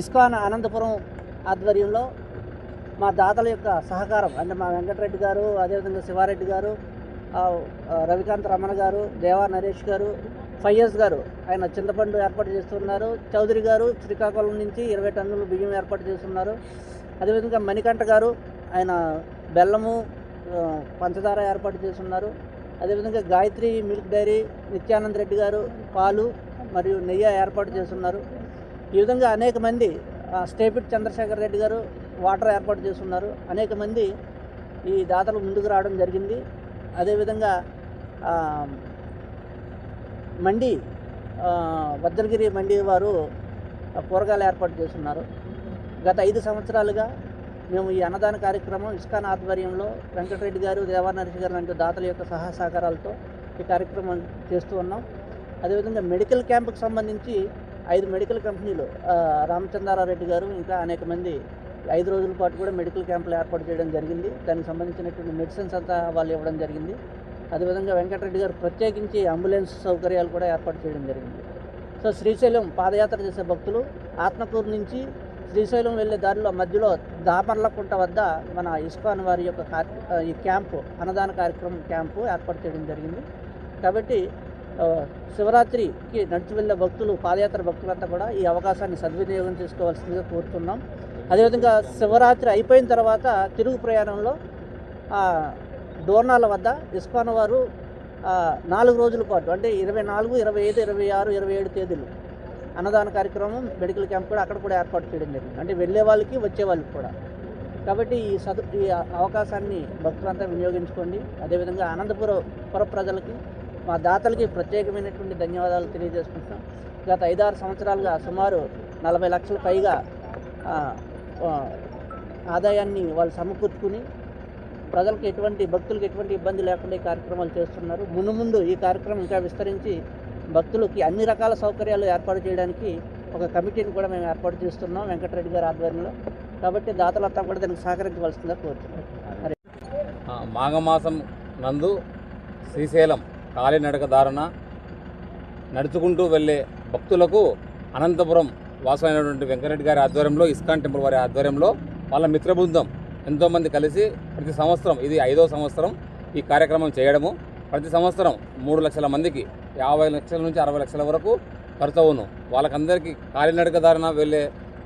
ISKCON Anantapuram ఆధ్వర్యంలో మా దాతల యొక్క సహకారం అంటే మా వెంకటరెడ్డి గారు అదేవిధంగా శివారెడ్డి గారు రవికాంత్ రమణ గారు దేవా నరేష్ గారు ఫయ్యస్ గారు ఆయన చింతపండు ఏర్పాటు చేస్తున్నారు. చౌదరి గారు శ్రీకాకుళం నుంచి ఇరవై టన్నులు బియ్యం ఏర్పాటు చేస్తున్నారు. అదేవిధంగా మణికంఠ గారు ఆయన బెల్లము పంచదార ఏర్పాటు చేస్తున్నారు. అదేవిధంగా గాయత్రి మిల్క్ డైరీ నిత్యానంద్ రెడ్డి గారు పాలు మరియు నెయ్యి ఏర్పాటు చేస్తున్నారు. ఈ విధంగా అనేక మంది స్టేపిట్ చంద్రశేఖర్ రెడ్డి గారు వాటర్ ఏర్పాటు చేస్తున్నారు అనేక మంది ఈ దాతలు ముందుకు రావడం జరిగింది. అదేవిధంగా మండి వజ్రగిరి మండి వారు కూరగాయలు ఏర్పాటు చేస్తున్నారు గత ఐదు సంవత్సరాలుగా మేము ఈ అన్నదాన కార్యక్రమం ఇస్కాన్ ఆధ్వర్యంలో వెంకటరెడ్డి గారు దేవానరసి గారు లాంటి దాతల యొక్క సహా సహకారాలతో ఈ కార్యక్రమం చేస్తూ ఉన్నాం. అదేవిధంగా మెడికల్ క్యాంపుకు సంబంధించి ఐదు మెడికల్ కంపెనీలు ఆ, రామచంద్రారెడ్డి గారు ఇంకా అనేక మంది ఐదు రోజుల పాటు కూడా మెడికల్ క్యాంపులు ఏర్పాటు చేయడం జరిగింది. దానికి సంబంధించినటువంటి మెడిసిన్స్ అంతా వాళ్ళు ఇవ్వడం జరిగింది. అదేవిధంగా వెంకటరెడ్డి గారు ప్రత్యేకించి అంబులెన్స్ సౌకర్యాలు కూడా ఏర్పాటు చేయడం జరిగింది. సో శ్రీశైలం పాదయాత్ర చేసే భక్తులు ఆత్మకూరు నుంచి శ్రీశైలం వెళ్ళే దారిలో మధ్యలో దామర్లకుంట వద్ద మన ఇస్కాన్ వారి యొక్క ఈ క్యాంపు అన్నదాన కార్యక్రమం క్యాంపు ఏర్పాటు చేయడం జరిగింది. కాబట్టి శివరాత్రికి నడిచి వెళ్ళే భక్తులు పాదయాత్ర భక్తులంతా కూడా ఈ అవకాశాన్ని సద్వినియోగం చేసుకోవాల్సిందిగా కోరుతున్నాం. అదేవిధంగా శివరాత్రి అయిపోయిన తర్వాత తిరుగు ప్రయాణంలో డోర్నాల వద్ద ఇస్కాన్ వారు నాలుగు రోజుల పాటు అంటే ఇరవై నాలుగు ఇరవై ఐదు ఇరవై ఆరు ఇరవై ఏడు తేదీలు అన్నదాన కార్యక్రమం మెడికల్ క్యాంప్ కూడా అక్కడ కూడా ఏర్పాటు చేయడం జరిగింది. అంటే వెళ్ళే వాళ్ళకి వచ్చే వాళ్ళకి కూడా. కాబట్టి ఈ సదు ఈ అవకాశాన్ని భక్తులంతా వినియోగించుకోండి. అదేవిధంగా అనంతపురం పుర ప్రజలకి మా దాతలకి ప్రత్యేకమైనటువంటి ధన్యవాదాలు తెలియజేసుకుంటున్నాం. గత ఐదారు సంవత్సరాలుగా సుమారు నలభై లక్షల పైగా ఆదాయాన్ని వాళ్ళు సమకూర్చుకుని ప్రజలకు ఎటువంటి భక్తులకు ఎటువంటి ఇబ్బంది లేకుండా ఈ కార్యక్రమాలు చేస్తున్నారు. ముందు ముందు ఈ కార్యక్రమం ఇంకా విస్తరించి భక్తులకి అన్ని రకాల సౌకర్యాలు ఏర్పాటు చేయడానికి ఒక కమిటీని కూడా మేము ఏర్పాటు చేస్తున్నాం వెంకటరెడ్డి గారి ఆధ్వర్యంలో. కాబట్టి దాతలంతా కూడా దానికి సహకరించవలసిందిగా కోరుతున్నాం. మాఘమాసం నందు శ్రీశైలం కాలినడక దారుణ నడుచుకుంటూ వెళ్ళే భక్తులకు అనంతపురం వాసులైనటువంటి వెంకరెడ్డి గారి ఆధ్వర్యంలో ఇస్కాన్ టెంపుల్ వారి ఆధ్వర్యంలో వాళ్ళ మిత్రబృందం ఎంతోమంది కలిసి ప్రతి సంవత్సరం ఇది ఐదో సంవత్సరం ఈ కార్యక్రమం చేయడము. ప్రతి సంవత్సరం మూడు లక్షల మందికి యాభై లక్షల నుంచి అరవై లక్షల వరకు ఖర్చు అవును. వాళ్ళకందరికీ కాలినడక దారిన వెళ్ళే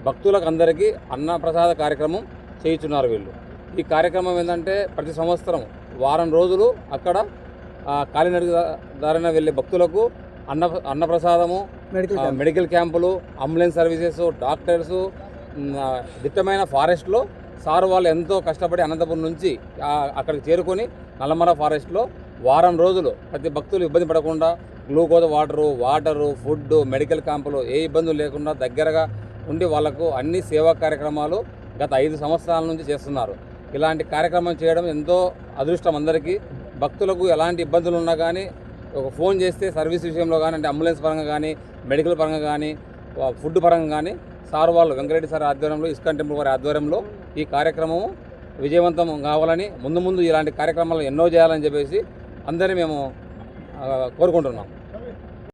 భక్తులకు అందరికీ అన్నప్రసాద కార్యక్రమం చేయుచున్నారు వీళ్ళు. ఈ కార్యక్రమం ఏంటంటే ప్రతి సంవత్సరం వారం రోజులు అక్కడ కాలినడక దారిన వెళ్ళే భక్తులకు అన్న అన్నప్రసాదము medical camps ambulance services doctors దిట్టమైన ఫారెస్ట్లో సార్ వాళ్ళు ఎంతో కష్టపడి అనంతపురం నుంచి అక్కడికి చేరుకొని నల్లమల ఫారెస్ట్లో వారం రోజులు ప్రతి భక్తులు ఇబ్బంది పడకుండా glucose water water food medical camps ఏ ఇబ్బందులు లేకుండా దగ్గరగా ఉండి వాళ్ళకు అన్ని సేవా కార్యక్రమాలు గత ఐదు సంవత్సరాల నుంచి చేస్తున్నారు. ఇలాంటి కార్యక్రమం చేయడం ఎంతో అదృష్టం అందరికీ. భక్తులకు ఎలాంటి ఇబ్బందులు ఉన్నా కానీ ఒక ఫోన్ చేస్తే సర్వీస్ విషయంలో కానీ అంటే అంబులెన్స్ పరంగా కానీ మెడికల్ పరంగా కానీ ఫుడ్ పరంగా కానీ సార్ వాళ్ళు వెంకటరెడ్డి సార్ ఆధ్వర్యంలో ఇస్కాన్ టెంపుల్ వారి ఆధ్వర్యంలో ఈ కార్యక్రమం విజయవంతం కావాలని ముందు ముందు ఇలాంటి కార్యక్రమాలు ఎన్నో చేయాలని చెప్పేసి అందరినీ మేము కోరుకుంటున్నాం.